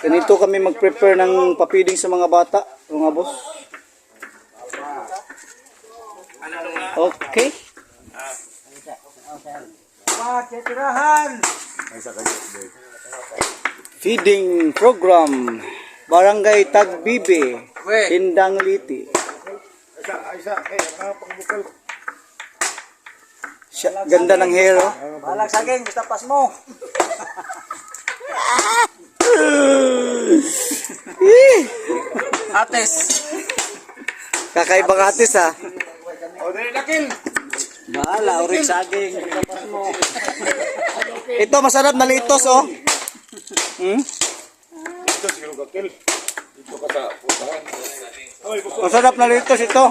Ganito kami mag-prepare ng papiding sa mga bata, mga boss. Okay. Feeding program. Barangay Tagbibe. Tindang Liti. Siya, ganda ng hair, oh. Balag saging, basta pas mo. Ates. Kakaibang atis, ha. Bahala, uring saging, basta pas mo. Ito, masarap na litos, oh. Hmm? Masarap na litos ito.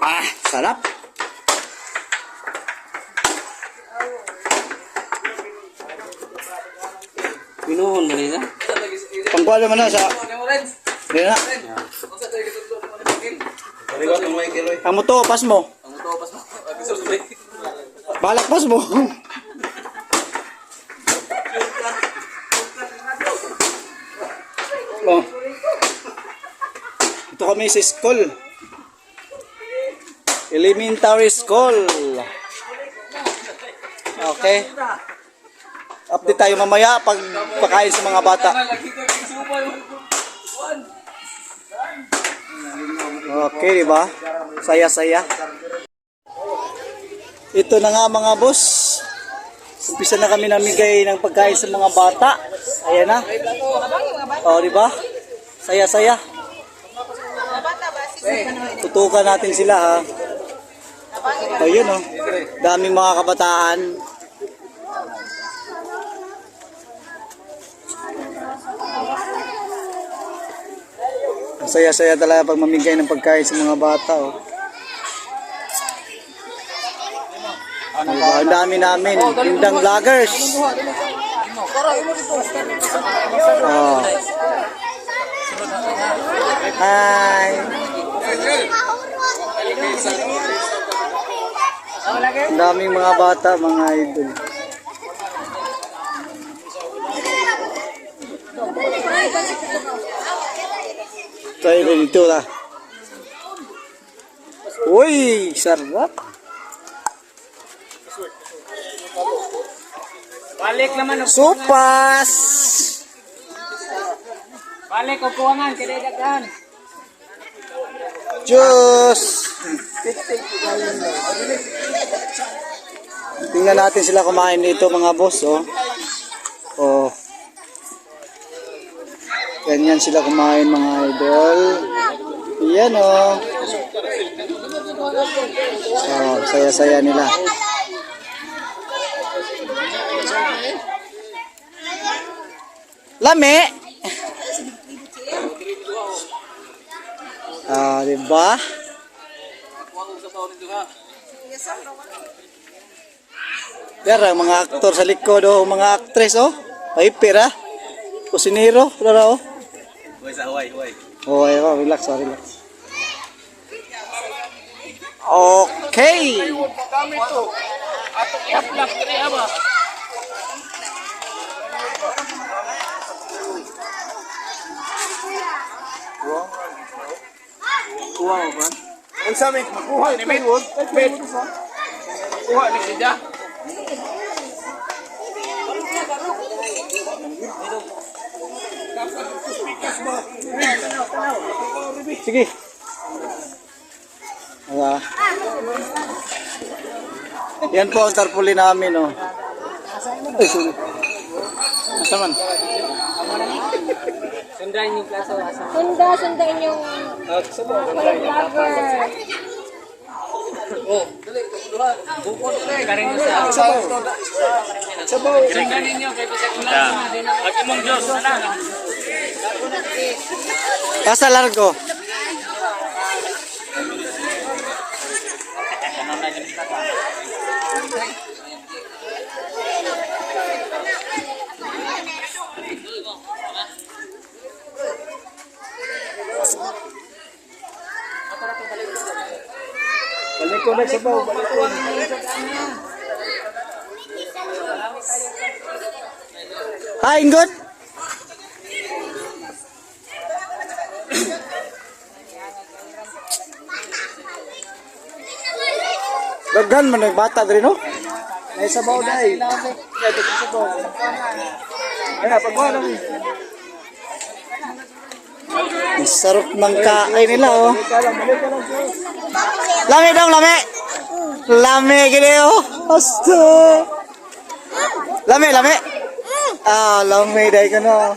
Ah, sarap. Pinuhon mo nila. Pangkuha naman na sa... Hindi na. Kaliwat ng may kiloy. Ang to, pas mo. Balak pas mo. oh. Ito kami sa school. Elementary school. Okay. Update tayo mamaya pag pakain sa mga bata. Okay, di ba? Saya-saya. Ito na nga mga boss. Umpisa na kami namigay ng pagkain sa mga bata. Ayan na. O, di ba? Saya-saya. Tutukan natin sila ha. Ayun oh. Daming mga kabataan. Saya-saya talaga pag mamigay ng pagkain sa mga bata oh. Diba? Ang dami namin. Tindang vloggers. Oh. Hi. Ang daming mga bata, mga idol. Tayo dito na. Uy, sarap. Balik naman, Sopas. balik o kuwangan, kinedaghan. Juice. Tingnan natin sila kumain dito mga boss. Oh. Ganyan sila kumain mga idol. Yan, oh. Oh, saya-saya nila. Lami! Ah, di ba? Pero ang mga aktor sa likod oh, mga actress oh. Paipir ah. Kusinero, wala oh. Huwag sa Hawaii, Hawaii. Oh, ayun, relax, oh, relax. Okay. Kuha mo ba? Ang sabi, kuha ni. Pet. Kuha ni Sida. Sige. Wala. Yan po ang tarpuli namin, oh. Ay, sorry. Nasaman? Sundayin yung klase o asa. Sunda, sundain yung mga vlogger. Karing mo sa... Sabaw. Sabaw. Karing ninyo, kay Pasek Ulan. Ang imong Diyos, sana. Pasa largo. Balik ko na. Daghan man nagbata diri no? May sabaw dai. Kaya ito sabaw. Ay na pagwa na. Ang sarap ng kain nila oh. Ka lang, ka lang. Lami daw, lami. Lami gini oh. Asto. Lami, lami. Ah, lami dai kano.